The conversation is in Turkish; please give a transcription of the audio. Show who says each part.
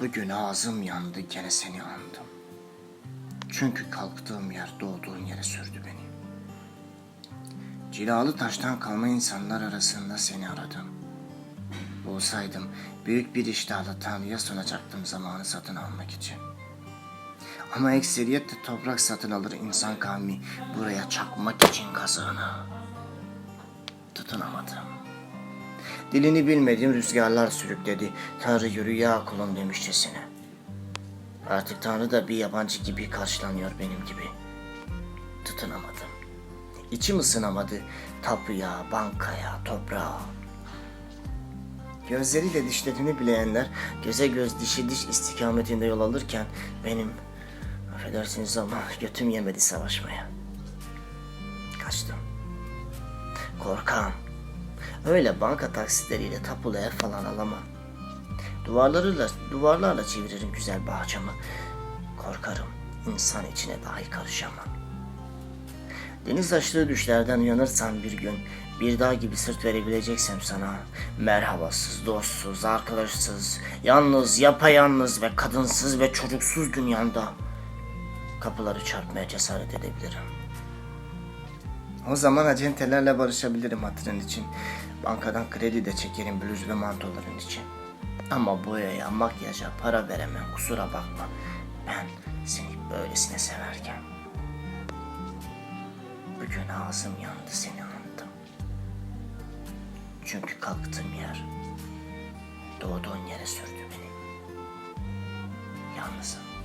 Speaker 1: Bugün ağzım yandı gene seni andım. Çünkü kalktığım yer doğduğun yere sürdü beni. Cilalı taştan kalma insanlar arasında seni aradım. Olsaydım büyük bir iştahla Tanrı'ya sunacaktım zamanı satın almak için. Ama ekseriyetle toprak satın alır insan kavmi buraya çakmak için kazığını. Tutunamadım. Dilini bilmediğim rüzgarlar sürükledi. Tanrı yürü ya kulum demişçesine. Artık Tanrı da bir yabancı gibi karşılanıyor benim gibi. Tutunamadım. İçim ısınamadı. Tapuya, bankaya, toprağa. Gözleriyle dişlerini bileyenler göze göz dişi diş istikametinde yol alırken benim affedersiniz ama götüm yemedi savaşmaya. Kaçtım. Korkağım. Öyle banka taksitleriyle tapulu ev falan alamam. Duvarlarıyla, duvarlarla çeviririm güzel bahçamı. Korkarım insan içine dahi karışamam. Deniz açtığı düşlerden uyanırsan bir gün bir dağ gibi sırt verebileceksem sana merhabasız, dostsuz, arkadaşsız, yalnız, yapayalnız ve kadınsız ve çocuksuz dünyanda kapıları çarpmaya cesaret edebilirim. O zaman acentelerle barışabilirim hatırın için. Bankadan kredi de çekerim bluz ve mantoların için. Ama boyaya, makyaja para veremem kusura bakma. Ben seni böylesine severken. Bugün ağzım yandı seni anladım. Çünkü kalktığım yer doğduğun yere sürdü beni. Yalnızım.